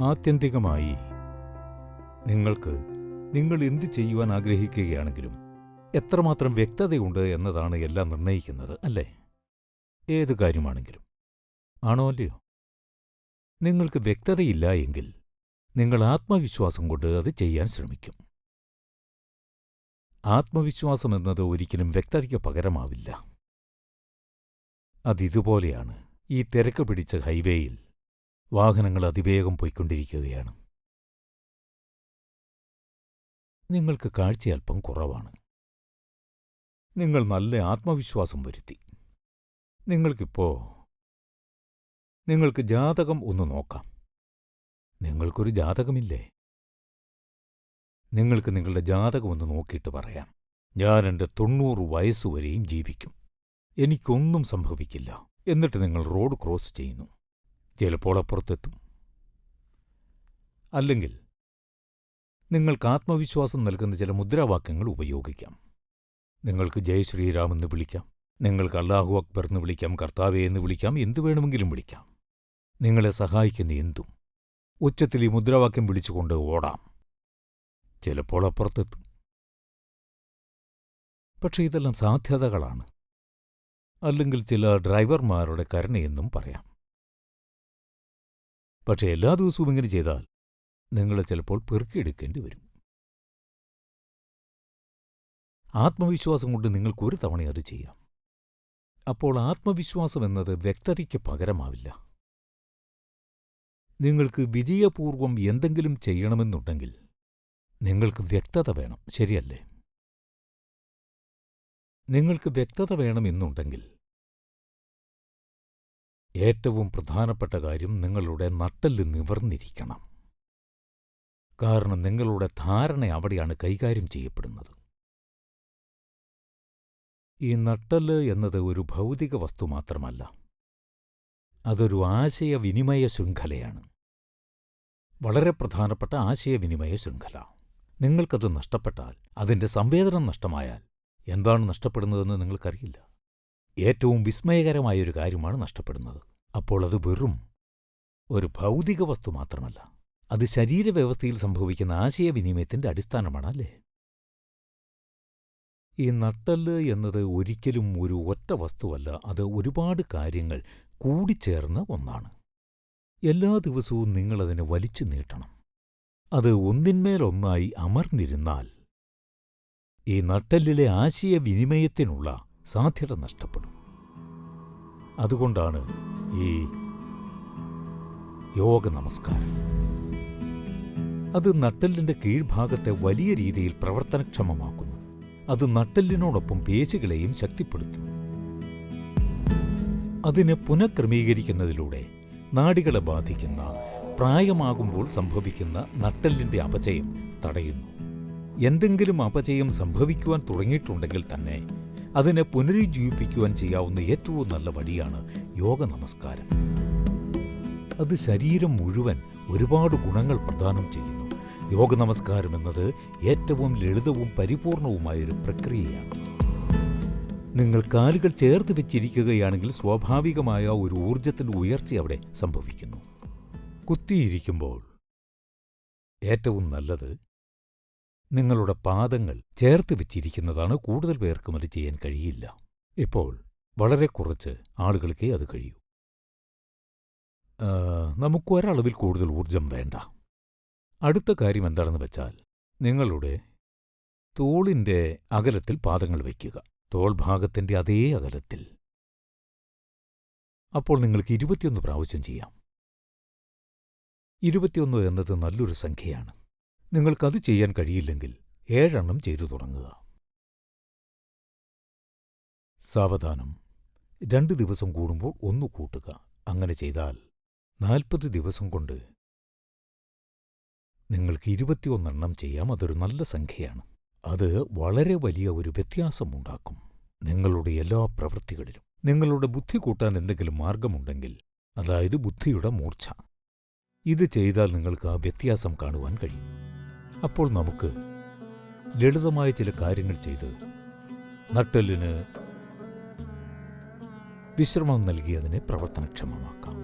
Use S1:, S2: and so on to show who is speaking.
S1: ആത്യന്തികമായി നിങ്ങൾക്ക് നിങ്ങൾ എന്ത് ചെയ്യുവാൻ ആഗ്രഹിക്കുകയാണെങ്കിലും എത്രമാത്രം വ്യക്തതയുണ്ട് എന്നതാണ് എല്ലാം നിർണയിക്കുന്നത് അല്ലേ? ഏത് കാര്യമാണെങ്കിലും. ആണോ അല്ലയോ? നിങ്ങൾക്ക് വ്യക്തതയില്ല എങ്കിൽ നിങ്ങൾ ആത്മവിശ്വാസം കൊണ്ട് അത് ചെയ്യാൻ ശ്രമിക്കും. ആത്മവിശ്വാസം എന്നത് ഒരിക്കലും വ്യക്തതയ്ക്ക് പകരമാവില്ല. അതിതുപോലെയാണ് ഈ തിരക്ക് പിടിച്ച ഹൈവേയിൽ വാഹനങ്ങൾ അതിവേഗം പോയിക്കൊണ്ടിരിക്കുകയാണ്. നിങ്ങൾക്ക് കാഴ്ച അല്പം കുറവാണ്. നിങ്ങൾ നല്ല ആത്മവിശ്വാസം വരുത്തി. നിങ്ങൾക്കിപ്പോ നിങ്ങൾക്ക് ജാതകം ഒന്ന് നോക്കാം. നിങ്ങൾക്കൊരു ജാതകമില്ലേ? നിങ്ങൾക്ക് നിങ്ങളുടെ ജാതകം ഒന്ന് നോക്കിയിട്ട് പറയാം. ഞാൻ എന്റെ തൊണ്ണൂറ് വയസ്സുവരെയും ജീവിക്കും. എനിക്കൊന്നും സംഭവിക്കില്ല. എന്നിട്ട് നിങ്ങൾ റോഡ് ക്രോസ് ചെയ്യുന്നു. ചിലപ്പോൾ അപ്പുറത്തെത്തും. അല്ലെങ്കിൽ നിങ്ങൾക്ക് ആത്മവിശ്വാസം നൽകുന്ന ചില മുദ്രാവാക്യങ്ങൾ ഉപയോഗിക്കാം. നിങ്ങൾക്ക് ജയ് ശ്രീറാം എന്ന് വിളിക്കാം. നിങ്ങൾക്ക് അല്ലാഹു അക്ബർ എന്ന് വിളിക്കാം. കർത്താവെ എന്ന് വിളിക്കാം. എന്തു വേണമെങ്കിലും വിളിക്കാം. നിങ്ങളെ സഹായിക്കുന്ന എന്തും. ഉച്ചത്തിൽ ഈ മുദ്രാവാക്യം വിളിച്ചുകൊണ്ട് ഓടാം. ചിലപ്പോൾ അപ്പുറത്തെത്തും. പക്ഷേ ഇതെല്ലാം സാധ്യതകളാണ്. അല്ലെങ്കിൽ ചില ഡ്രൈവർമാരുടെ കരുണയെന്നും പറയാം. പക്ഷെ എല്ലാ ദിവസവും ഇങ്ങനെ ചെയ്താൽ നിങ്ങളെ ചിലപ്പോൾ പെറുക്കിയെടുക്കേണ്ടി വരും. ആത്മവിശ്വാസം കൊണ്ട് നിങ്ങൾക്ക് ഒരു തവണ അത് ചെയ്യാം. അപ്പോൾ ആത്മവിശ്വാസം എന്നത് വ്യക്തതയ്ക്ക് പകരമാവില്ല. നിങ്ങൾക്ക് വിജയപൂർവം എന്തെങ്കിലും ചെയ്യണമെന്നുണ്ടെങ്കിൽ നിങ്ങൾക്ക് വ്യക്തത വേണം. ശരിയല്ലേ? നിങ്ങൾക്ക് വ്യക്തത വേണമെന്നുണ്ടെങ്കിൽ ഏറ്റവും പ്രധാനപ്പെട്ട കാര്യം നിങ്ങളുടെ നട്ടെല്ല് നിവർന്നിരിക്കണം. കാരണം നിങ്ങളുടെ ധാരണ അവിടെയാണ് കൈകാര്യം ചെയ്യപ്പെടുന്നത്. ഈ നട്ടെല്ല് എന്നത് ഒരു ഭൗതിക വസ്തു മാത്രമല്ല അതൊരു ആശയവിനിമയ ശൃംഖലയാണ്. വളരെ പ്രധാനപ്പെട്ട ആശയവിനിമയ ശൃംഖല. നിങ്ങൾക്കത് നഷ്ടപ്പെട്ടാൽ അതിന്റെ സംവേദനം നഷ്ടമായാൽ എന്താണ് നഷ്ടപ്പെടുന്നതെന്ന് നിങ്ങൾക്കറിയില്ല. ഏറ്റവും വിസ്മയകരമായൊരു കാര്യമാണ് നഷ്ടപ്പെടുന്നത്. അപ്പോൾ അത് വെറും ഒരു ഭൗതിക വസ്തു മാത്രമല്ല അത് ശരീരവ്യവസ്ഥയിൽ സംഭവിക്കുന്ന ആശയവിനിമയത്തിന്റെ അടിസ്ഥാനമാണ് അല്ലേ ഈ നട്ടെല്ല് എന്നത് ഒരിക്കലും ഒരു ഒറ്റ വസ്തുവല്ല അത് ഒരുപാട് കാര്യങ്ങൾ കൂടിച്ചേർന്ന ഒന്നാണ്. എല്ലാ ദിവസവും നിങ്ങളതിനെ വലിച്ചു നീട്ടണം. അത് ഒന്നിന്മേലൊന്നായി അമർന്നിരുന്നാൽ ഈ നട്ടെല്ലിലെ ആശയവിനിമയത്തിനുള്ള സാധ്യത നഷ്ടപ്പെടും. അതുകൊണ്ടാണ് ഈ യോഗ നമസ്കാരം. അത് നട്ടെല്ലിന്റെ കീഴ്ഭാഗത്തെ വലിയ രീതിയിൽ പ്രവർത്തനക്ഷമമാക്കുന്നു. അത് നട്ടെല്ലിനോടൊപ്പം പേശികളെയും ശക്തിപ്പെടുത്തുന്നു. അതിനെ പുനഃക്രമീകരിക്കുന്നതിലൂടെ നാടികളെ ബാധിക്കുന്ന പ്രായമാകുമ്പോൾ സംഭവിക്കുന്ന നട്ടെല്ലിന്റെ അപചയം തടയുന്നു. എന്തെങ്കിലും അപചയം സംഭവിക്കുവാൻ തുടങ്ങിയിട്ടുണ്ടെങ്കിൽ തന്നെ അതിനെ പുനരുജ്ജീവിപ്പിക്കുവാൻ ചെയ്യാവുന്ന ഏറ്റവും നല്ല വഴിയാണ് യോഗ നമസ്കാരം. അത് ശരീരം മുഴുവൻ ഒരുപാട് ഗുണങ്ങൾ പ്രദാനം ചെയ്യുന്നു. യോഗ നമസ്കാരം എന്നത് ഏറ്റവും ലളിതവും പരിപൂർണവുമായൊരു പ്രക്രിയയാണ്. നിങ്ങൾ കാലുകൾ ചേർത്ത് വെച്ചിരിക്കുകയാണെങ്കിൽ സ്വാഭാവികമായ ഒരു ഊർജത്തിന്റെ ഉയർച്ച അവിടെ സംഭവിക്കുന്നു. കുത്തിയിരിക്കുമ്പോൾ ഏറ്റവും നല്ലത് നിങ്ങളുടെ പാദങ്ങൾ ചേർത്ത് വെച്ചിരിക്കുന്നതാണ് കൂടുതൽ പേർക്കും അത് ചെയ്യാൻ കഴിയില്ല. ഇപ്പോൾ വളരെ കുറച്ച് ആളുകൾക്കേ അത് കഴിയൂ. നമുക്ക് ഒരളവിൽ കൂടുതൽ ഊർജം വേണ്ട. അടുത്ത കാര്യം എന്താണെന്ന് വെച്ചാൽ നിങ്ങളുടെ തോളിന്റെ അകലത്തിൽ പാദങ്ങൾ വയ്ക്കുക. തോൾ ഭാഗത്തിന്റെ അതേ അകലത്തിൽ. അപ്പോൾ നിങ്ങൾക്ക് ഇരുപത്തിയൊന്ന് പ്രാവശ്യം ചെയ്യാം. ഇരുപത്തിയൊന്ന് എന്നത് നല്ലൊരു സംഖ്യയാണ്. നിങ്ങൾക്കത് ചെയ്യാൻ കഴിയില്ലെങ്കിൽ ഏഴെണ്ണം ചെയ്തു തുടങ്ങുക. സാവധാനം. രണ്ട് ദിവസം കൂടുമ്പോൾ ഒന്ന് കൂട്ടുക. അങ്ങനെ ചെയ്താൽ നാൽപ്പത് ദിവസം കൊണ്ട് നിങ്ങൾക്ക് ഇരുപത്തിയൊന്നെണ്ണം ചെയ്യാം. അതൊരു നല്ല സംഖ്യയാണ്. അത് വളരെ വലിയ ഒരു വ്യത്യാസമുണ്ടാക്കും നിങ്ങളുടെ എല്ലാ പ്രവൃത്തികളിലും. നിങ്ങളുടെ ബുദ്ധി കൂട്ടാൻ എന്തെങ്കിലും മാർഗമുണ്ടെങ്കിൽ അതായത് ബുദ്ധിയുടെ മൂർച്ച ഇത് ചെയ്താൽ നിങ്ങൾക്ക് ആ വ്യത്യാസം കാണുവാൻ കഴിയും. അപ്പോൾ നമുക്ക് ലളിതമായ ചില കാര്യങ്ങൾ ചെയ്ത് നട്ടെല്ലിന് വിശ്രമം നൽകി അതിനെ പ്രവർത്തനക്ഷമമാക്കാം.